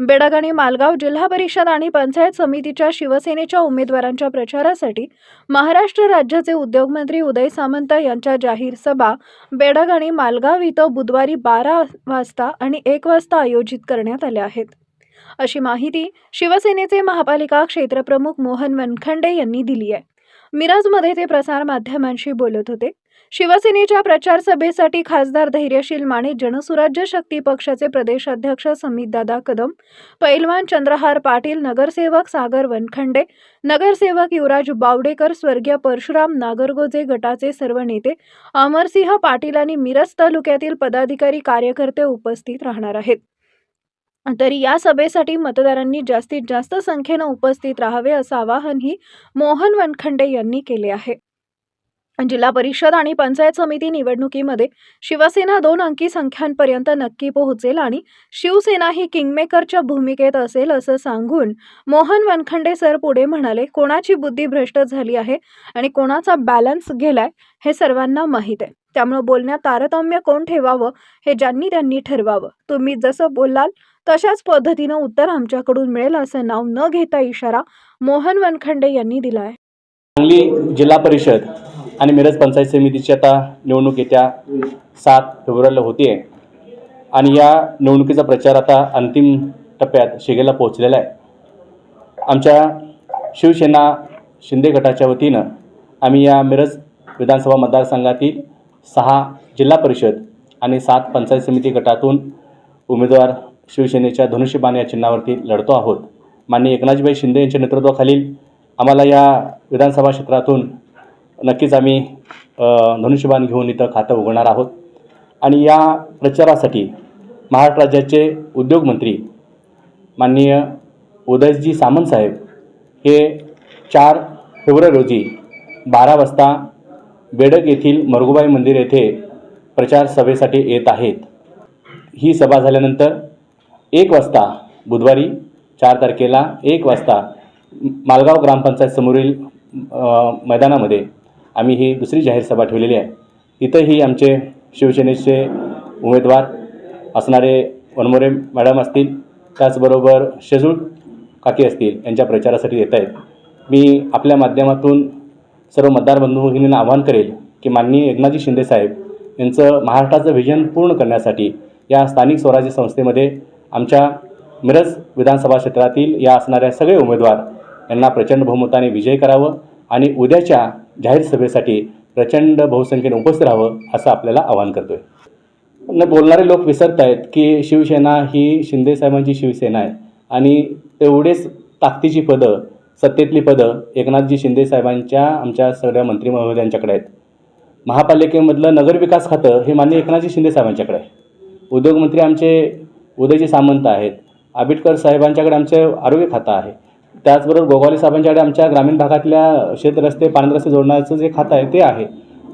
बेडग आणि मालगाव जिल्हा परिषद आणि पंचायत समितीच्या शिवसेनेच्या उमेदवारांच्या प्रचारासाठी महाराष्ट्र राज्याचे उद्योगमंत्री उदय सामंत यांच्या जाहीर सभा बेडग आणि मालगाव इथं बुधवारी बारा वाजता आणि एक वाजता आयोजित करण्यात आल्या आहेत. अशी माहिती शिवसेनेचे महापालिका क्षेत्रप्रमुख मोहन वनखंडे यांनी दिली आहे. मिराजमध्ये ते प्रसारमाध्यमांशी बोलत होते. शिवसेनेच्या प्रचार सभेसाठी खासदार धैर्यशील माने जनसुराज्य शक्ती पक्षाचे प्रदेशाध्यक्ष समितदादा कदम पैलवान चंद्रहार पाटील नगरसेवक सागर वनखंडे नगरसेवक युवराज बावडेकर स्वर्गीय परशुराम नागरगोजे गटाचे सर्व नेते अमरसिंह पाटील आणि मिरज तालुक्यातील पदाधिकारी कार्यकर्ते उपस्थित राहणार आहेत. तरी या सभेसाठी मतदारांनी जास्तीत जास्त संख्येनं उपस्थित राहावे असं आवाहनही मोहन वनखंडे यांनी केले आहे. जिल्हा परिषद आणि पंचायत समिती निवडणुकीमध्ये शिवसेना दोन अंकी संख्यांपर्यंत नक्की पोहोचेल आणि शिवसेना ही किंगमेकरच्या भूमिकेत असेल असं सांगून मोहन वनखंडे सर पुढे म्हणाले कोणाची बुद्धी भ्रष्ट झाली आहे आणि कोणाचा बॅलन्स गेलाय हे सर्वांना माहीत आहे. त्यामुळे बोलण्यात तारतम्य कोण ठेवावं हे ज्यांनी त्यांनी ठरवावं. तुम्ही जसं बोलाल तशाच पद्धतीनं उत्तर आमच्याकडून मिळेल असं नाव न घेता इशारा मोहन वनखंडे यांनी दिला आहे सांगली जिल्हा परिषद आणि मिरज पंचायत समितीची आता निवडणूक येत्या सात फेब्रुवारीला होते आहे आणि या निवडणुकीचा प्रचार आता अंतिम टप्प्यात शिगेला पोहोचलेला आहे. आमच्या शिवसेना शिंदे गटाच्या वतीनं आम्ही या मिरज विधानसभा मतदारसंघातील सहा जिल्हा परिषद आणि सात पंचायत समिती गटातून उमेदवार शिवसेनेच्या धनुष्यबाण या चिन्हावरती लढतो आहोत. माननीय एकनाथजीभाई शिंदे यांच्या नेतृत्वाखालील आम्हाला या विधानसभा क्षेत्रातून नक्कीच आम्ही धनुष्यबाण घेऊन इथं खातं उघडणार आहोत. आणि या प्रचारासाठी महाराष्ट्र राज्याचे उद्योगमंत्री माननीय उदयजी सामंत साहेब हे चार फेब्रुवारी रोजी बारा वाजता बेडक येथील मरगुबाई मंदिर येथे प्रचार सभेसाठी येत आहेत. ही सभा झाल्यानंतर एक वाजता बुधवारी चार तारखेला एक वाजता मालगाव ग्रामपंचायत समोरील मैदानामध्ये आम्ही ही दुसरी जाहीर सभा ठेवलेली आहे. इथंही आमचे शिवसेनेचे उमेदवार असणारे वनमोरे मॅडम असतील त्याचबरोबर शेजूळ काकी असतील यांच्या प्रचारासाठी येत आहेत. मी आपल्या माध्यमातून सर्व मतदार बंधूभगिनींना आवाहन करेल की माननीय एकनाथजी शिंदेसाहेब यांचं महाराष्ट्राचं व्हिजन पूर्ण करण्यासाठी या स्थानिक स्वराज्य संस्थेमध्ये आमच्या मिरज विधानसभा क्षेत्रातील या असणाऱ्या सगळे उमेदवार यांना प्रचंड बहुमताने विजय करावं आणि उद्याच्या जाहीर सभेसाठी प्रचंड बहुसंख्येने उपस्थित राहावं असं आपल्याला आवाहन करतो आहे न बोलणारे लोक विसरत आहेत की शिवसेना ही शिंदेसाहेबांची शिवसेना आहे आणि तेवढेच ताकदीची पदं सत्तेतली पदं एकनाथजी शिंदेसाहेबांच्या आमच्या सगळ्या मंत्री महोदयांच्याकडे आहेत. महापालिकेमधलं नगरविकास खातं हे मान्य एकनाथजी शिंदेसाहेबांच्याकडे आहे. उद्योगमंत्री आमचे उदयजी सामंत आहेत. आंबेडकर साहेबांच्याकडे आमचं आरोग्य खातं आहे. त्याचबरोबर गोगावले साहेबांच्याकडे आमच्या ग्रामीण भागातल्या शेतरस्ते पाणरस्ते जोडण्याचं जे खातं आहे ते आहे.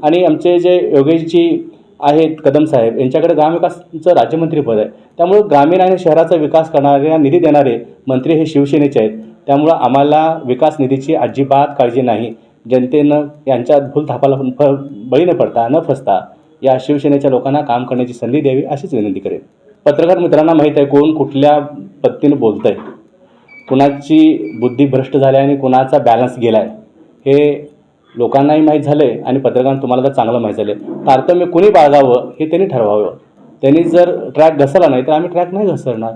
आणि आमचे जे योगेशजी आहेत कदम साहेब यांच्याकडे ग्रामविकासचं राज्यमंत्रीपद आहे. त्यामुळं ग्रामीण आणि शहराचा विकास करणाऱ्या निधी देणारे मंत्री हे शिवसेनेचे आहेत. त्यामुळं आम्हाला विकास निधीची अजिबात काळजी नाही. जनतेनं यांच्या भूल थापाला फ बळी न पडता न फसता या शिवसेनेच्या लोकांना काम करण्याची संधी द्यावी अशीच विनंती करेन. पत्रकार मित्रांना माहीत आहे कोण कुठल्या पत्तीनं बोलतं आहे कुणाची बुद्धी भ्रष्ट झाली आणि कुणाचा बॅलन्स गेला आहे हे लोकांनाही माहीत झालं आहे आणि पत्रकारांना तुम्हाला तर चांगलं माहीत झालं आहे तारतम्य कुणी बाळगावं हे त्यांनी ठरवावं. त्यांनी जर ट्रॅक घसरला नाही तर आम्ही ट्रॅक नाही घसरणार.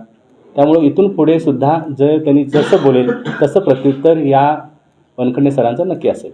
त्यामुळे इथून पुढे सुद्धा जर त्यांनी जसं बोलेल तसं प्रत्युत्तर या वनखंडे सरांचं नक्की असेल.